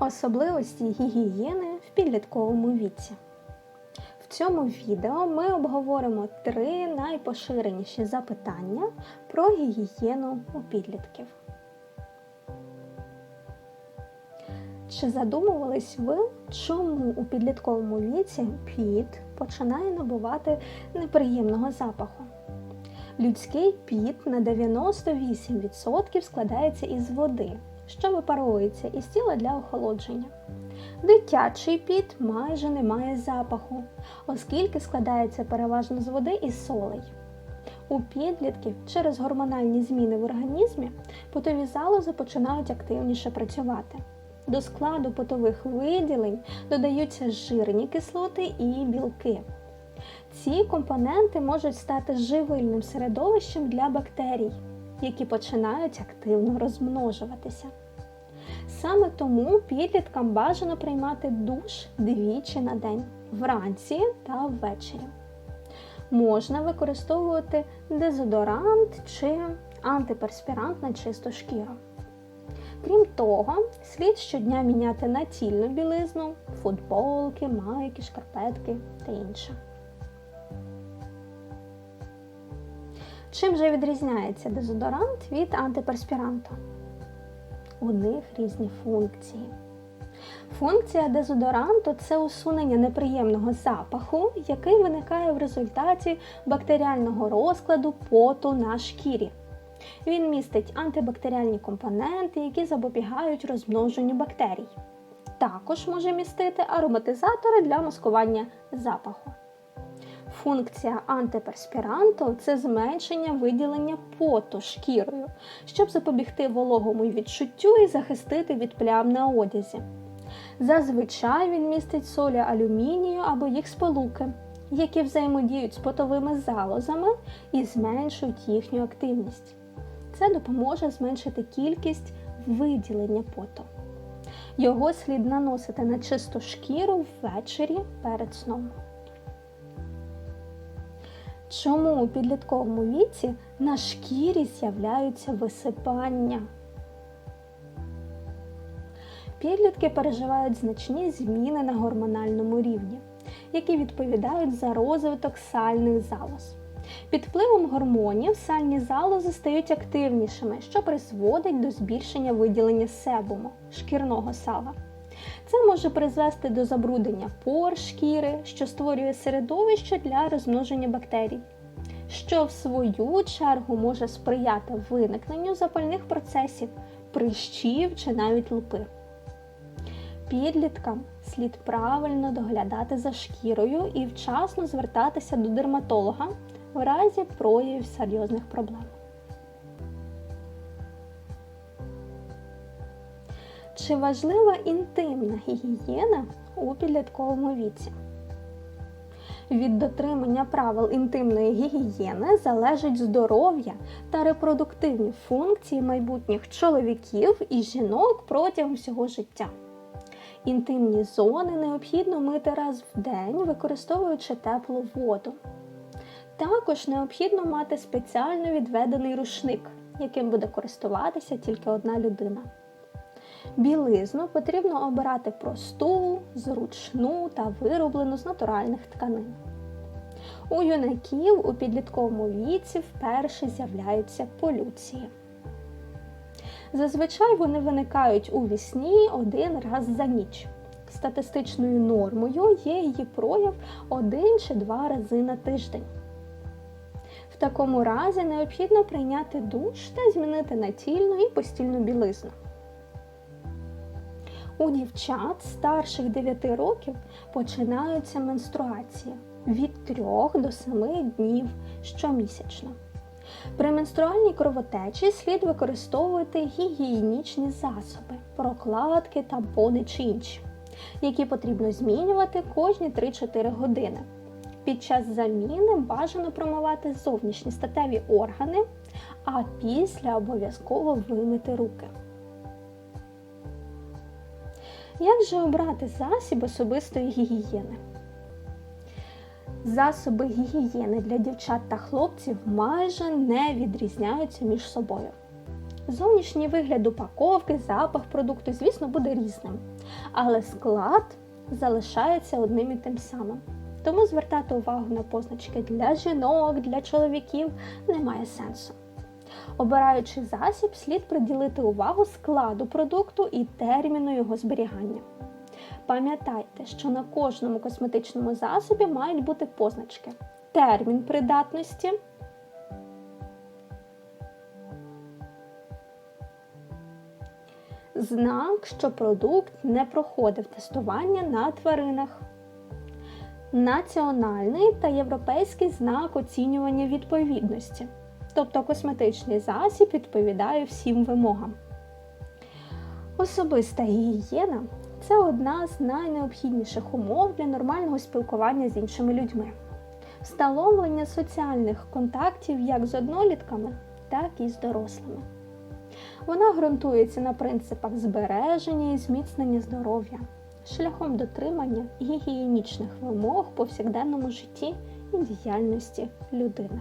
Особливості гігієни в підлітковому віці. В цьому відео ми обговоримо три найпоширеніші запитання про гігієну у підлітків. Чи задумувались ви, чому у підлітковому віці піт починає набувати неприємного запаху? Людський піт на 98% складається із води, що випаровується із тіла для охолодження. Дитячий піт майже не має запаху, оскільки складається переважно з води і солей. У підлітків через гормональні зміни в організмі потові залози починають активніше працювати. До складу потових виділень додаються жирні кислоти і білки. Ці компоненти можуть стати живильним середовищем для бактерій, які починають активно розмножуватися. Саме тому підліткам бажано приймати душ двічі на день вранці та ввечері. Можна використовувати дезодорант чи антиперспірант на чисту шкіру. Крім того, слід щодня міняти націльну білизну, футболки, майки, шкарпетки та інше. Чим же відрізняється дезодорант від антиперспіранту? У них різні функції. Функція дезодоранту це усунення неприємного запаху, який виникає в результаті бактеріального розкладу поту на шкірі. Він містить антибактеріальні компоненти, які запобігають розмноженню бактерій. Також може містити ароматизатори для маскування запаху. Функція антиперспіранту це зменшення виділення поту шкірою, щоб запобігти вологому відчуттю і захистити від плям на одязі. Зазвичай він містить солі алюмінію або їх сполуки, які взаємодіють з потовими залозами і зменшують їхню активність. Це допоможе зменшити кількість виділення поту. Його слід наносити на чисту шкіру ввечері перед сном. Чому у підлітковому віці на шкірі з'являються висипання? Підлітки переживають значні зміни на гормональному рівні, які відповідають за розвиток сальних залоз. Під впливом гормонів сальні залози стають активнішими, що призводить до збільшення виділення себуму шкірного сала. Це може призвести до забруднення пор шкіри, що створює середовище для розмноження бактерій, що в свою чергу може сприяти виникненню запальних процесів, прищів чи навіть лупи. Підліткам слід правильно доглядати за шкірою і вчасно звертатися до дерматолога в разі проявів серйозних проблем. Чи важлива інтимна гігієна у підлітковому віці? Від дотримання правил інтимної гігієни залежить здоров'я та репродуктивні функції майбутніх чоловіків і жінок протягом всього життя. Інтимні зони необхідно мити раз в день, використовуючи теплу воду. Також необхідно мати спеціально відведений рушник, яким буде користуватися тільки одна людина. Білизну потрібно обирати просту, зручну та вироблену з натуральних тканин. У юнаків у підлітковому віці вперше з'являються полюції. Зазвичай вони виникають у вісні один раз за ніч. Статистичною нормою є її прояв один чи два рази на тиждень. В такому разі необхідно прийняти душ та змінити натільну і постільну білизну. У дівчат старших 9 років починаються менструації від 3 до 7 днів щомісячно. При менструальній кровотечі слід використовувати гігієнічні засоби, прокладки, тампони чи інші, які потрібно змінювати кожні 3-4 години. Під час заміни бажано промивати зовнішні статеві органи, а після обов'язково вимити руки. Як же обрати засіб особистої гігієни? Засоби гігієни для дівчат та хлопців майже не відрізняються між собою. Зовнішній вигляд упаковки, запах продукту, звісно, буде різним, але склад залишається одним і тим самим. Тому звертати увагу на позначки для жінок, для чоловіків немає сенсу. Обираючи засіб, слід приділити увагу складу продукту і терміну його зберігання. Пам'ятайте, що на кожному косметичному засобі мають бути позначки: термін придатності, знак, що продукт не проходив тестування на тваринах, національний та європейський знак оцінювання відповідності. Тобто косметичний засіб відповідає всім вимогам. Особиста гігієна це одна з найнеобхідніших умов для нормального спілкування з іншими людьми, встановлення соціальних контактів як з однолітками, так і з дорослими. Вона ґрунтується на принципах збереження і зміцнення здоров'я, шляхом дотримання гігієнічних вимог в повсякденному житті і діяльності людини.